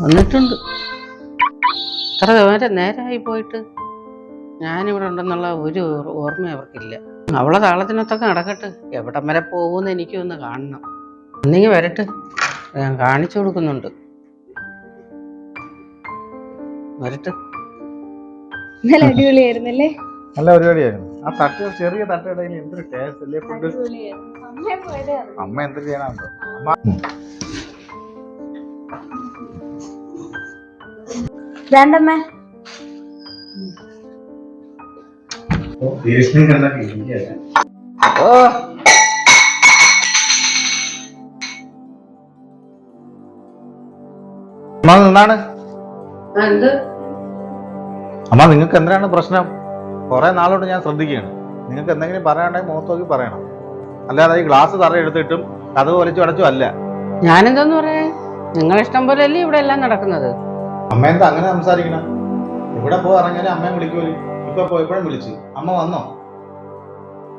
വന്നിട്ടുണ്ട്. അത്ര നേരം നേരമായി പോയിട്ട്? ഞാനിവിടെ ഉണ്ടെന്നുള്ള ഒരു ഓർ- ഓർമ്മ അവർക്കില്ല. അവളെ താളത്തിനൊത്തൊക്കെ നടക്കട്ടെ. എവിടം വരെ പോകുമെന്ന് എനിക്കൊന്ന് കാണണം. ഒന്നെങ്കിൽ വരട്ടെ. ഞാൻ കാണിച്ചു കൊടുക്കുന്നുണ്ട്. വരട്ടെ. നല്ല അടിപൊളിയായിരുന്നല്ലേ? നല്ല പരിപാടിയായിരുന്നു. ആ തട്ട് ചെറിയ തട്ടിടയിൽ എന്തൊരു ടേസ്റ്റ് അല്ലേ? ഫുഡ് അടിപൊളിയായിരുന്നു. അമ്മ എന്ത് ചെയ്യാനാണോ വേണ്ടമ്മേ. ഓ അമ്മ ആ, എന്ത് അമ്മ നിങ്ങൾക്ക് എന്തിനാണ് പ്രശ്നം? കുറെ നാളോട്ട് ഞാൻ ശ്രദ്ധിക്കുകയാണ്. നിങ്ങൾക്ക് എന്തെങ്കിലും പറയാനുണ്ടെങ്കിൽ മുഖത്ത് നോക്കി പറയണം. അല്ലാതെ ഈ ഗ്ലാസ് തറ എടുത്തിട്ടും കഥ വലിച്ചു അടച്ചും അല്ല. ഞാനെന്തോന്ന് പറയാ? നിങ്ങളിഷ്ടം പോലെ അല്ലേ ഇവിടെ എല്ലാം നടക്കുന്നത്? അമ്മ എന്താ അങ്ങനെ സംസാരിക്കണം? ഇവിടെ പോയി ഇറങ്ങിയാലും അമ്മയെ വിളിക്കൂലേ ഇപ്പൊ പോയപ്പോഴും വിളിച്ചു. അമ്മ വന്നോ?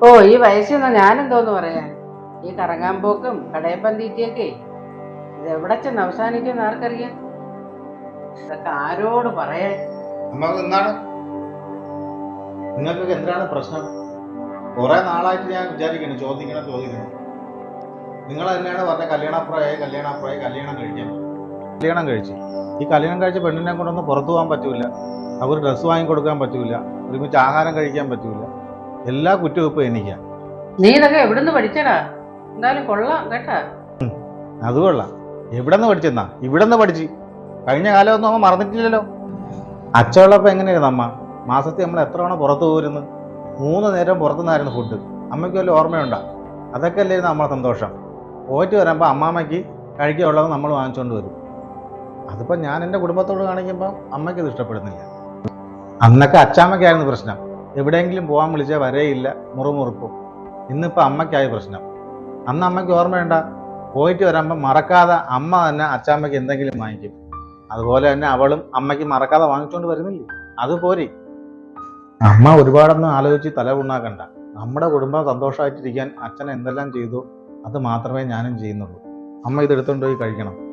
ഓ ഈ വയസ്സിൽ നിന്ന് ഞാനെന്തോന്ന് പറയാ? ഈ കറങ്ങാൻ പോക്കും കടയപ്പം തീറ്റിയൊക്കെ ഇത് എവിടെ ചെന്ന് അവസാനിക്കും ആർക്കറിയാം? ഇതൊക്കെ ആരോട് പറയാൻ? അമ്മ എന്താണ്? നിങ്ങൾക്കൊക്കെ എന്തിനാണ് പ്രശ്നം? കുറെ നാളായിട്ട് ഞാൻ വിചാരിക്കണം ചോദിക്കണം ചോദിക്കണം നിങ്ങൾ തന്നെയാണ് പറഞ്ഞ കല്യാണപ്രായ കല്യാണപ്രായ കല്യാണം കഴിക്കാൻ കല്യാണം കഴിച്ചു. ഈ കല്യാണം കഴിച്ച പെണ്ണിനെ കൊണ്ടൊന്നും പുറത്തു പോകാൻ പറ്റൂല. അവർ ഡ്രസ്സ് വാങ്ങിക്കൊടുക്കാൻ പറ്റൂല. ഒരുമിച്ച് ആഹാരം കഴിക്കാൻ പറ്റൂല. എല്ലാ കുറ്റവും എനിക്കാ. നീ ഇതൊക്കെ എവിടുന്ന് പഠിച്ചടാ? എന്തായാലും കൊള്ളാം കേട്ടാ. അത് കൊള്ളാം. എവിടെ നിന്ന് പഠിച്ചെന്നാ? ഇവിടെ നിന്ന് പഠിച്ച്. കഴിഞ്ഞ കാലമൊന്നും അമ്മ മറന്നിട്ടില്ലല്ലോ. അച്ഛനുള്ളപ്പോൾ എങ്ങനെയായിരുന്നു അമ്മ? മാസത്തിൽ നമ്മൾ എത്ര തവണ പുറത്ത് പോയിരുന്നു? മൂന്ന് നേരം പുറത്തുനിന്നായിരുന്നു ഫുഡ് അമ്മയ്ക്ക് വല്ല ഓർമ്മയുണ്ടോ? അതൊക്കെ അല്ലായിരുന്നു നമ്മളെ സന്തോഷം. പോയിട്ട് വരുമ്പോൾ അമ്മാമ്മയ്ക്ക് കഴിക്കാനുള്ളത് നമ്മൾ വാങ്ങിച്ചുകൊണ്ട് വരും. അതിപ്പോൾ ഞാൻ എന്റെ കുടുംബത്തോട് കാണിക്കുമ്പോൾ അമ്മയ്ക്ക് ഇത് ഇഷ്ടപ്പെടുന്നില്ല. അന്നൊക്കെ അച്ചാമ്മയ്ക്കായിരുന്നു പ്രശ്നം. എവിടെയെങ്കിലും പോകാൻ വിളിച്ചാൽ വരേയില്ല മുറുമുറുക്കും ഇന്നിപ്പോൾ അമ്മയ്ക്കായി പ്രശ്നം. അന്ന് അമ്മയ്ക്ക് ഓർമ്മയുണ്ട? പോയിട്ട് വരുമ്പോൾ മറക്കാതെ അമ്മ തന്നെ അച്ചാമ്മയ്ക്ക് എന്തെങ്കിലും വാങ്ങിക്കും. അതുപോലെ തന്നെ അവളും അമ്മയ്ക്ക് മറക്കാതെ വാങ്ങിച്ചുകൊണ്ട് വരുന്നില്ലേ? അത് പോരെ. അമ്മ ഒരുപാടൊന്നും ആലോചിച്ച് തല ഉണ്ടാക്കണ്ട നമ്മുടെ കുടുംബം സന്തോഷമായിട്ടിരിക്കാൻ അച്ഛൻ എന്തെല്ലാം ചെയ്തു അത് മാത്രമേ ഞാനും ചെയ്യുന്നുള്ളൂ. അമ്മ ഇത് എടുത്തുകൊണ്ട് പോയി കഴിക്കണം.